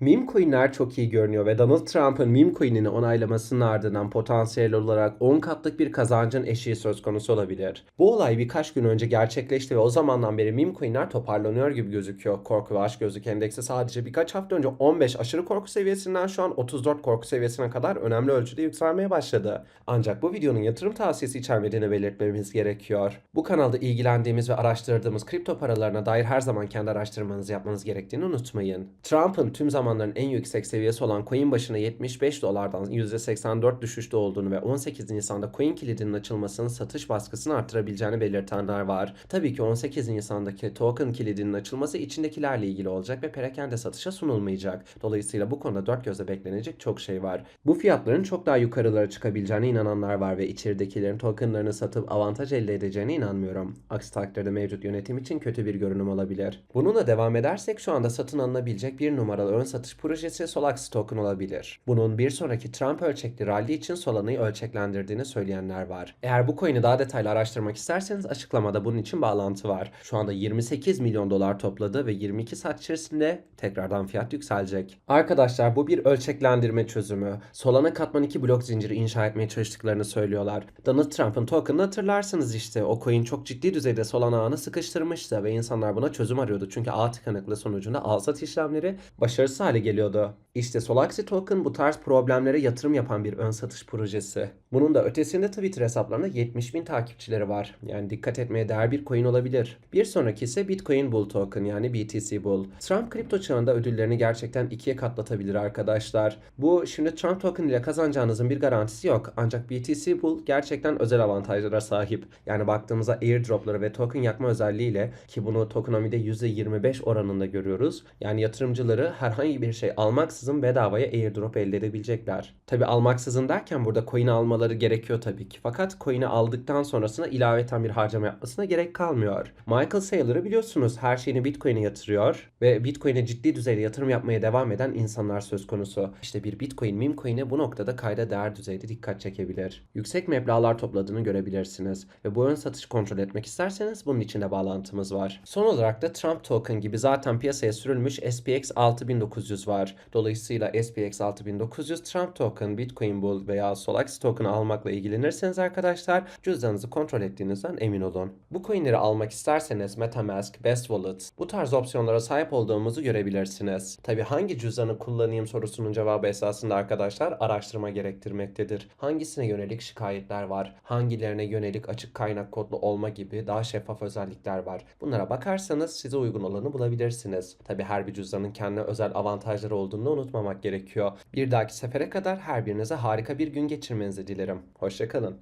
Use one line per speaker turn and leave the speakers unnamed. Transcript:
Meme coinler çok iyi görünüyor ve Donald Trump'ın meme coin'ini onaylamasının ardından potansiyel olarak 10 katlık bir kazancın eşiği söz konusu olabilir. Bu olay birkaç gün önce gerçekleşti ve o zamandan beri meme coinler toparlanıyor gibi gözüküyor. Korku ve açgözlük endeksi sadece birkaç hafta önce 15 aşırı korku seviyesinden şu an 34 korku seviyesine kadar önemli ölçüde yükselmeye başladı. Ancak bu videonun yatırım tavsiyesi içermediğini belirtmemiz gerekiyor. Bu kanalda ilgilendiğimiz ve araştırdığımız kripto paralarına dair her zaman kendi araştırmanızı yapmanız gerektiğini unutmayın. Trump'ın tüm zamanların en yüksek seviyesi olan coin başına 75 dolardan %84 düşüşte olduğunu ve 18 Nisan'da coin kilidinin açılmasının satış baskısını arttırabileceğini belirtenler var. Tabii ki 18 Nisan'daki token kilidinin açılması içindekilerle ilgili olacak ve perakende satışa sunulmayacak. Dolayısıyla bu konuda dört gözle beklenecek çok şey var. Bu fiyatların çok daha yukarılara çıkabileceğine inananlar var ve içeridekilerin tokenlarını satıp avantaj elde edeceğine inanmıyorum. Aksi takdirde mevcut yönetim için kötü bir görünüm olabilir. Bununla devam edersek şu anda satın alınabilecek bir numaralı ön satış projesi Solax token olabilir. Bunun bir sonraki Trump ölçekli rally için Solana'yı ölçeklendirdiğini söyleyenler var. Eğer bu coin'i daha detaylı araştırmak isterseniz açıklamada bunun için bağlantı var. Şu anda 28 milyon dolar topladı ve 22 saat içerisinde tekrardan fiyat yükselecek. Arkadaşlar bu bir ölçeklendirme çözümü. Solana katman 2 blok zinciri inşa etmeye çalıştıklarını söylüyorlar. Donald Trump'ın token'ını hatırlarsınız işte. O coin çok ciddi düzeyde Solana ağını sıkıştırmıştı ve insanlar buna çözüm arıyordu. Çünkü ağ tıkanıklığı sonucunda al sat işlemleri başarısız hale geliyordu. İşte Solaxi Token bu tarz problemlere yatırım yapan bir ön satış projesi. Bunun da ötesinde Twitter hesaplarında 70 bin takipçileri var. Yani dikkat etmeye değer bir coin olabilir. Bir sonraki ise Bitcoin Bull Token yani BTC Bull. Trump kripto çağında ödüllerini gerçekten ikiye katlatabilir arkadaşlar. Bu şimdi Trump Token ile kazanacağınızın bir garantisi yok. Ancak BTC Bull gerçekten özel avantajlara sahip. Yani baktığımızda airdropları ve token yakma özelliğiyle ki bunu tokenomi'de %25 oranında görüyoruz. Yani yatırımcıları herhangi bir şey almaksızın bedavaya airdrop elde edebilecekler. Tabi almaksızın derken burada coin'i almaları gerekiyor tabii ki. Fakat coin'i aldıktan sonrasında ilaveten bir harcama yapmasına gerek kalmıyor. Michael Saylor'ı biliyorsunuz her şeyini Bitcoin'e yatırıyor ve Bitcoin'e ciddi düzeyde yatırım yapmaya devam eden insanlar söz konusu. İşte bir Bitcoin meme coin'e bu noktada kayda değer düzeyde dikkat çekebilir. Yüksek meblağlar topladığını görebilirsiniz ve bu ön satış kontrol etmek isterseniz bunun için de bağlantımız var. Son olarak da Trump Token gibi zaten piyasaya sürülmüş SPX 6900 var. Dolayısıyla SPX 6900 Trump Token, Bitcoin Bull veya Solax Token almakla ilgilenirseniz arkadaşlar cüzdanınızı kontrol ettiğinizden emin olun. Bu coinleri almak isterseniz Metamask, Best Wallet bu tarz opsiyonlara sahip olduğumuzu görebilirsiniz. Tabi hangi cüzdanı kullanayım sorusunun cevabı esasında arkadaşlar araştırma gerektirmektedir. Hangisine yönelik şikayetler var, hangilerine yönelik açık kaynak kodlu olma gibi daha şeffaf özellikler var. Bunlara bakarsanız size uygun olanı bulabilirsiniz. Tabi her bir cüzdanın kendine özel avantajları olduğunu unutmamak gerekiyor. Bir dahaki sefere kadar her birinize harika bir gün geçirmenizi dilerim. Hoşçakalın.